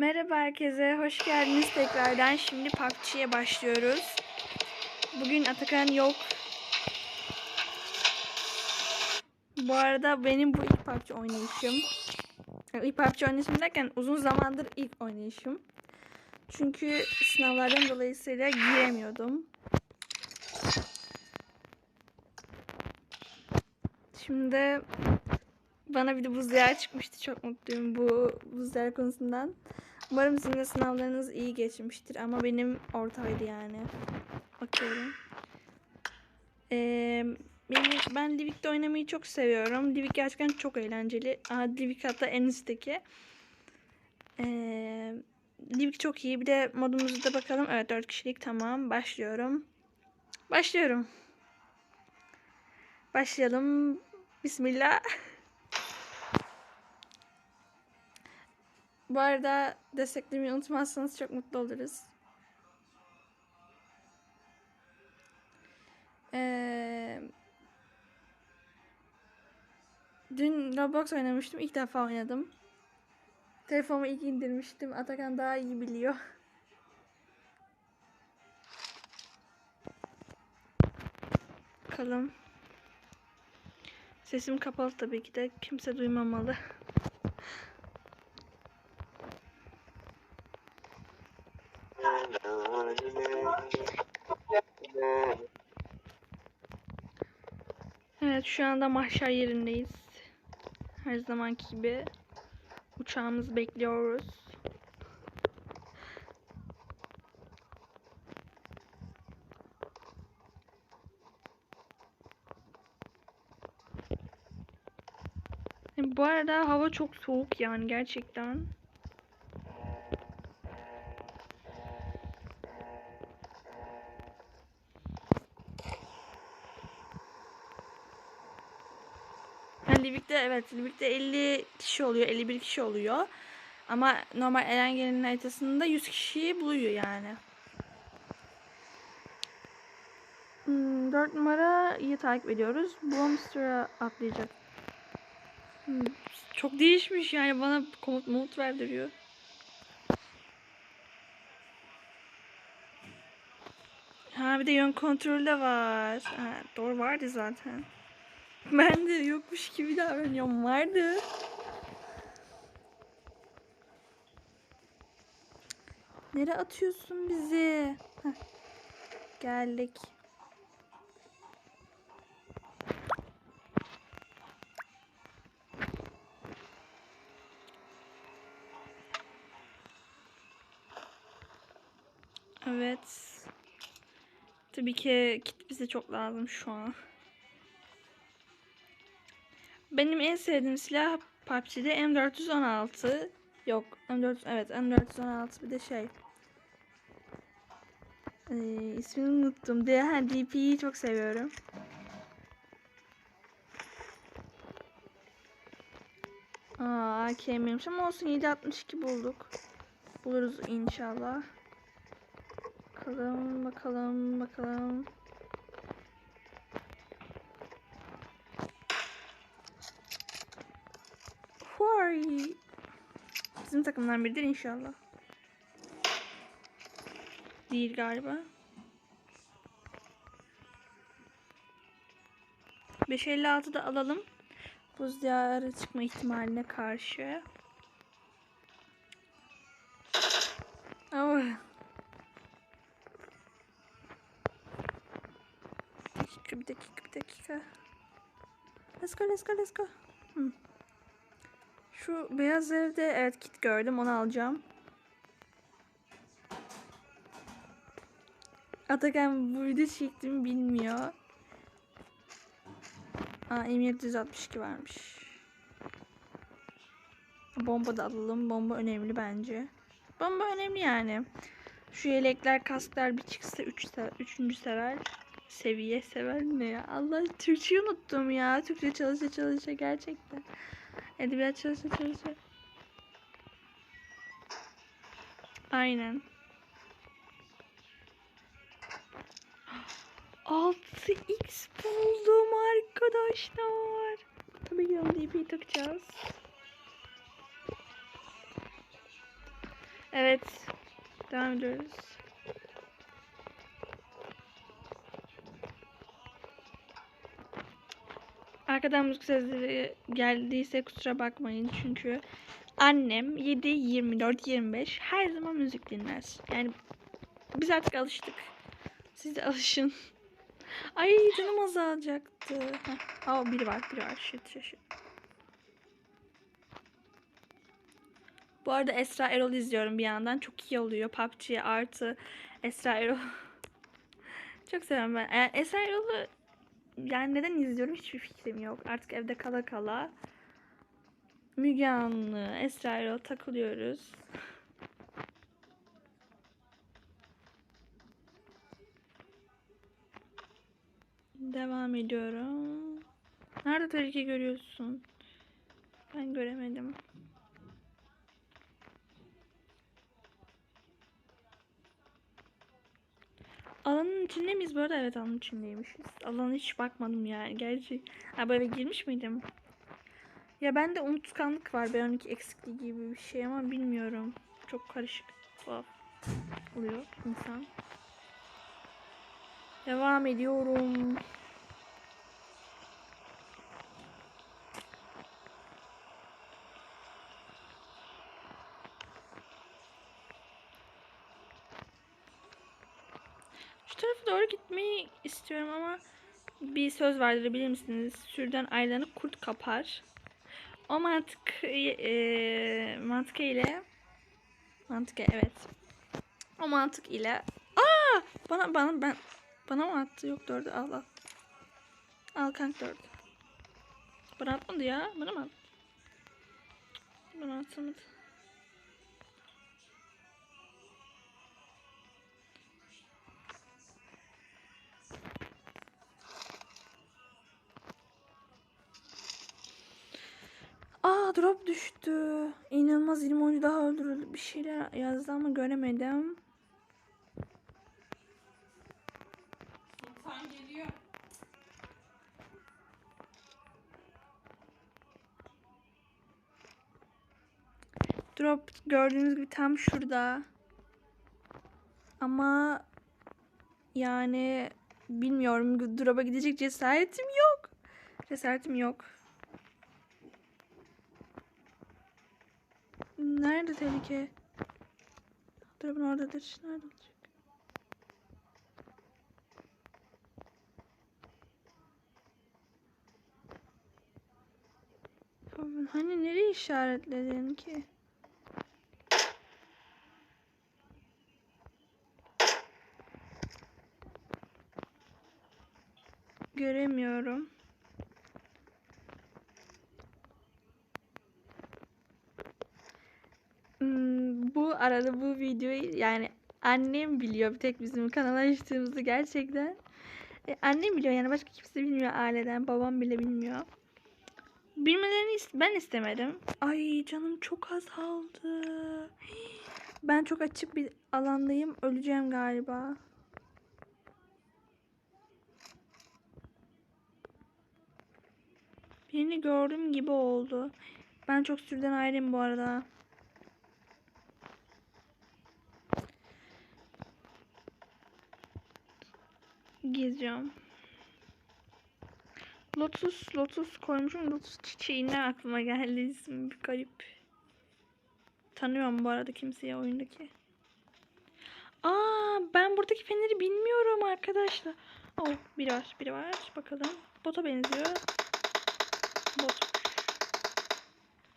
Merhaba herkese, hoş geldiniz tekrardan. Şimdi PUBG'ye başlıyoruz. Bugün Atakan yok. Bu arada benim bu ilk PUBG oynayışım. İlk PUBG oynayışım derken uzun zamandır ilk oynayışım. Çünkü sınavlardan dolayısıyla giremiyordum. Şimdi bana bir de buz diyar çıkmıştı. Çok mutluyum bu buz diyar konusundan. Umarım sizin de sınavlarınız iyi geçmiştir ama benim ortaydı yani. Bakıyorum. Ee, beni, ben Livik'te oynamayı çok seviyorum. Livik gerçekten çok eğlenceli. Aa, Livik hatta en üstteki. Ee, Livik çok iyi. Bir de modumuzu da bakalım. Evet 4 kişilik tamam. Başlıyorum. Başlıyorum. Başlayalım. Bismillah. Bu arada desteklemeyi unutmazsanız çok mutlu oluruz. Ee, dün Roblox oynamıştım. İlk defa oynadım. Telefonumu ilk indirmiştim. Atakan daha iyi biliyor. Bakalım. Sesim kapalı tabii ki de. Kimse duymamalı. Evet şu anda mahşer yerindeyiz. Her zamanki gibi uçağımızı bekliyoruz. Bu arada hava çok soğuk yani gerçekten. Livik'te evet Livik'te 50 kişi oluyor 51 kişi oluyor. Ama normal Erengel'in haritasında 100 kişiyi buluyor yani. Hmm, 4 numarayı takip ediyoruz. Blomster'a atlayacak. Hmm, çok değişmiş yani bana komut mut verdiriyor. Ha bir de yön kontrolü de var. Ha, doğru vardı zaten. Ben de yokmuş gibi davranıyorum. Vardı. Nereye atıyorsun bizi? Heh. Geldik. Evet. Tabii ki kit bize çok lazım şu an. Benim en sevdiğim silah PUBG'de M416. Yok M4 evet M416 bir de şey. Ee, ismini unuttum. De, ha, DP'yi çok seviyorum. Aa AK'miymiş ama olsun 762 bulduk. Buluruz inşallah. Bakalım bakalım bakalım. You? Bizim takımdan biridir inşallah. Değil galiba. 556 da alalım. Buz diyarı çıkma ihtimaline karşı. Bir dakika, bir dakika, bir dakika. Let's go, let's go, let's go. Hmm. Şu beyaz evde evet kit gördüm onu alacağım. Atakan bu video çektiğimi bilmiyor. Aa M762 varmış. Bomba da alalım. Bomba önemli bence. Bomba önemli yani. Şu yelekler, kasklar bir çıksa 3 üç, 3. sever. Seviye sever ne ya? Allah Türkçeyi unuttum ya. Türkçe çalışa çalışa gerçekten. Edebiyat çalışa çalışa. Aynen. 6x buldum arkadaşlar. Tabii ki DP'yi takacağız. Evet. Devam ediyoruz. Arkadan müzik sesleri geldiyse kusura bakmayın çünkü annem 7, 24, 25 her zaman müzik dinler. Yani biz artık alıştık. Siz de alışın. Ay canım azalacaktı. Heh. Aa, biri var, biri var. Shit, shit. Bu arada Esra Erol izliyorum bir yandan. Çok iyi oluyor. PUBG artı Esra Erol. Çok seviyorum ben. Esra Erol'u yani neden izliyorum hiçbir fikrim yok. Artık evde kala kala Müge Anlı, Esra Erol takılıyoruz. Devam ediyorum. Nerede tehlike görüyorsun? Ben göremedim. Alanın içinde miyiz bu arada? Evet alanın içindeymişiz. Alana hiç bakmadım yani. Gerçi ha, böyle girmiş miydim? Ya bende unutkanlık var. B12 eksikliği gibi bir şey ama bilmiyorum. Çok karışık. Tuhaf oluyor insan. Devam ediyorum. Şu tarafa doğru gitmeyi istiyorum ama bir söz vardır bilir misiniz? Sürüden ayrılanı kurt kapar. O mantık e, mantık ile mantık evet. O mantık ile aa bana bana ben bana mı attı? Yok dördü al al. Al kanka dördü. Bana atmadı ya. Bana mı attı? Bana atmadı. Drop düştü. İnanılmaz 20 oyuncu daha öldürüldü. Bir şeyler yazdı ama göremedim. Sultan geliyor. Drop gördüğünüz gibi tam şurada. Ama yani bilmiyorum drop'a gidecek cesaretim yok. Cesaretim yok. Nerede tehlike? Drop'un oradadır. Nerede olacak? Hani nereye işaretledin ki? Göremiyorum. Hmm, bu arada bu videoyu yani annem biliyor bir tek bizim kanal açtığımızı gerçekten. E, annem biliyor yani başka kimse bilmiyor aileden. Babam bile bilmiyor. Bilmelerini is- ben istemedim. Ay canım çok azaldı. Ben çok açık bir alandayım. Öleceğim galiba. Birini gördüm gibi oldu. Ben çok sürüden ayrıyım bu arada. Geziyorum. Lotus, Lotus koymuşum. Lotus çiçeğinden aklıma geldi isim bir garip. Tanıyorum bu arada kimseyi oyundaki. Aa, ben buradaki feneri bilmiyorum arkadaşlar. Oh, biri var, biri var. Bakalım. Bota benziyor. Bot.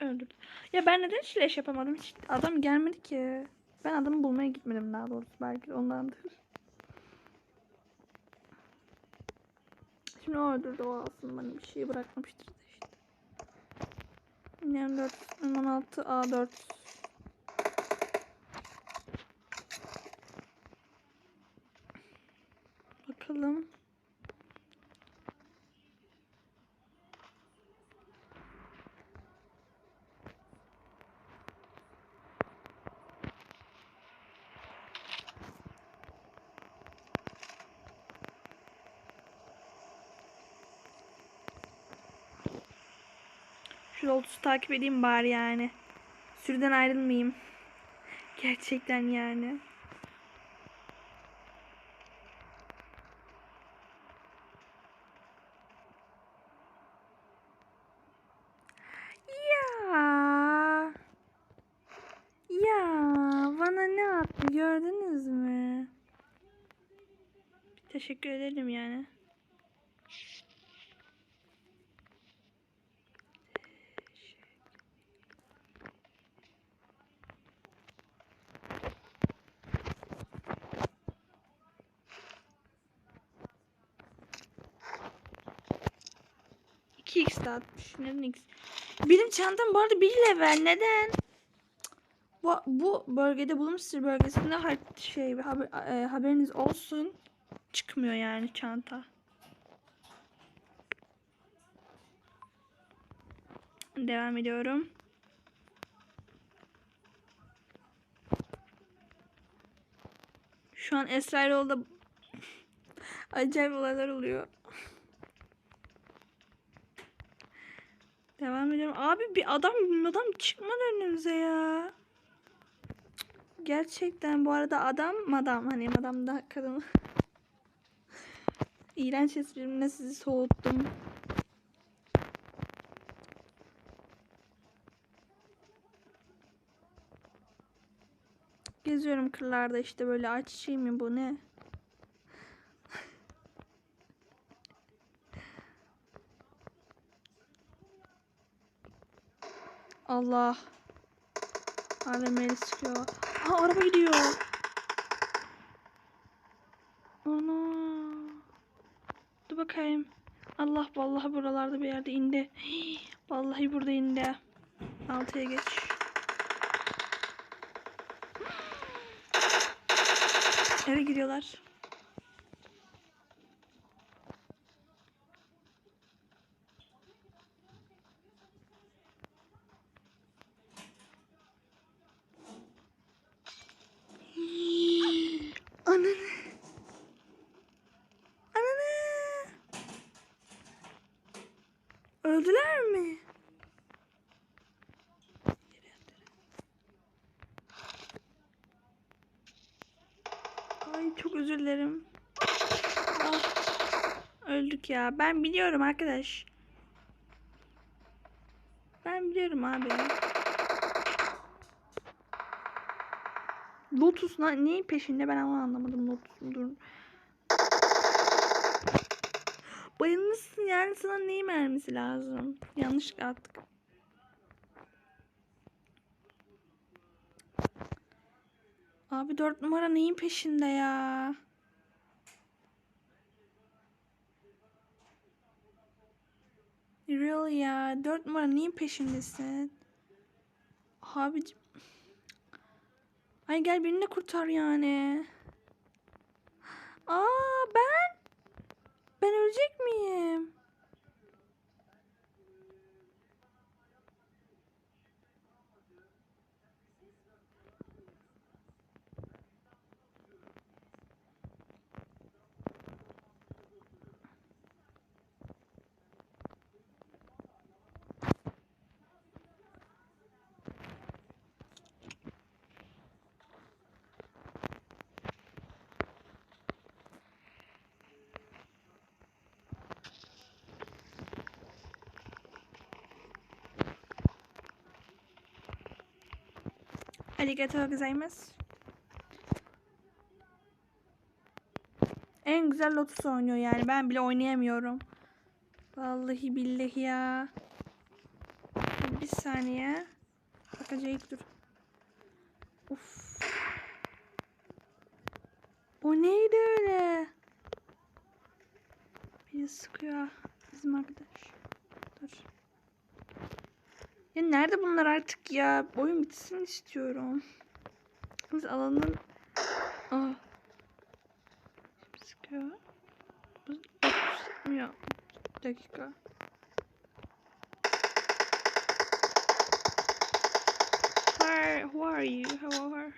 Öldürdü. Ya ben neden hiç yapamadım? Hiç adam gelmedi ki. Ben adamı bulmaya gitmedim daha doğrusu. Belki ondandır. Şimdi o öldürdü o alsın bana bir şey bırakmamıştır da işte. M4, M16, A4. Bakalım. Şu Lotus'u takip edeyim bari yani. Sürüden ayrılmayayım. Gerçekten yani. Ya. Ya bana ne attı gördünüz mü? Teşekkür ederim yani. İki x de atmış. Neden x? Benim çantam bu arada bir level. Neden? Bu, bu bölgede Bloomster bölgesinde şey haber, e, haberiniz olsun. Çıkmıyor yani çanta. Devam ediyorum. Şu an Esrairoğlu'da acayip olaylar oluyor. Devam ediyorum. Abi bir adam adam çıkmadı önümüze ya. Gerçekten bu arada adam madam hani madam da kadın. İğrenç esprimle sizi soğuttum. Geziyorum kırlarda işte böyle ayçiçeği mi bu ne? Allah. AVM'li sıkıyor. Ha araba gidiyor. Ana. Dur bakayım. Allah vallahi buralarda bir yerde indi. Hii, Vallahi burada indi. Altıya geç. Eve giriyorlar. Öldüler mi? Ay çok özür dilerim. Ah, öldük ya. Ben biliyorum arkadaş. Ben biliyorum abi. Lotus neyin peşinde ben ama anlamadım Lotus'un dur. Bayılmışsın yani sana neyi mermisi lazım? Yanlışlıkla attık. Abi dört numara neyin peşinde ya? Really ya? Dört numara neyin peşindesin? Abicim. Ay gel birini de kurtar yani. Aa? Ben ölecek miyim? Arigatou gozaimasu. En güzel Lotus oynuyor yani. Ben bile oynayamıyorum. Vallahi billahi ya. Bir saniye. Bak acayip dur. Uf. O neydi öyle? Beni sıkıyor. Bizim arkadaş. Ya nerede bunlar artık ya? Oyun bitsin istiyorum. Biz alanın... Ah. Şimdi sıkıyor. Sıkmıyor. Bir dakika. Where, who are you? How are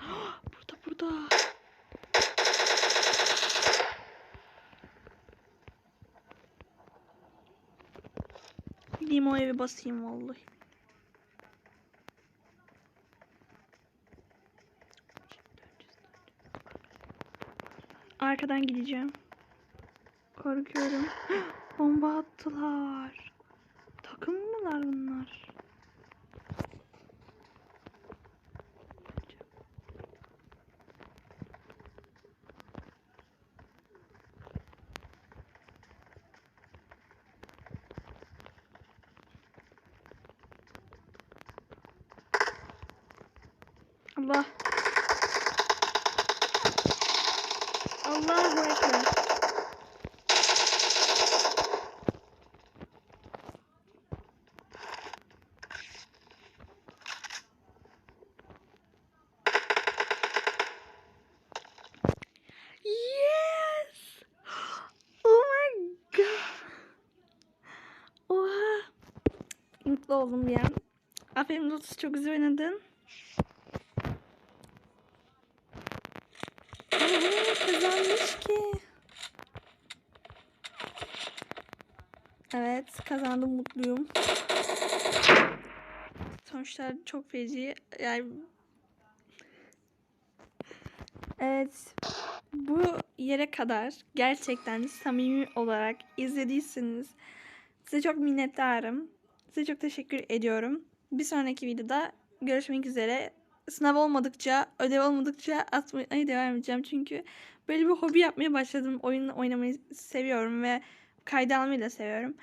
Burada burada. Gideyim o evi basayım vallahi. Arkadan gideceğim. Korkuyorum. Bomba attılar. Takım mılar bunlar? Allah. Allahu Ekber. Yes! Oh my god! Oha! Mutlu oldum an. Aferin Lotus çok güzel oynadın. Kazanmış ki. Evet kazandım mutluyum. Sonuçlar çok feci. Yani Evet. Bu yere kadar gerçekten samimi olarak izlediyseniz size çok minnettarım. Size çok teşekkür ediyorum. Bir sonraki videoda görüşmek üzere. Sınav olmadıkça, ödev olmadıkça atmaya devam edeceğim. Çünkü böyle bir hobi yapmaya başladım. Oyun oynamayı seviyorum ve kayda almayı da seviyorum.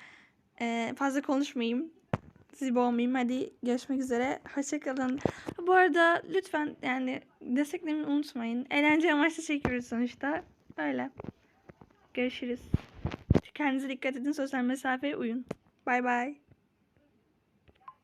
Ee, fazla konuşmayayım. Sizi boğmayayım. Hadi görüşmek üzere. Hoşçakalın. Bu arada lütfen yani desteklemeyi unutmayın. Eğlence amaçlı çekiyoruz sonuçta. Öyle. Görüşürüz. Kendinize dikkat edin. Sosyal mesafeye uyun. Bay bay.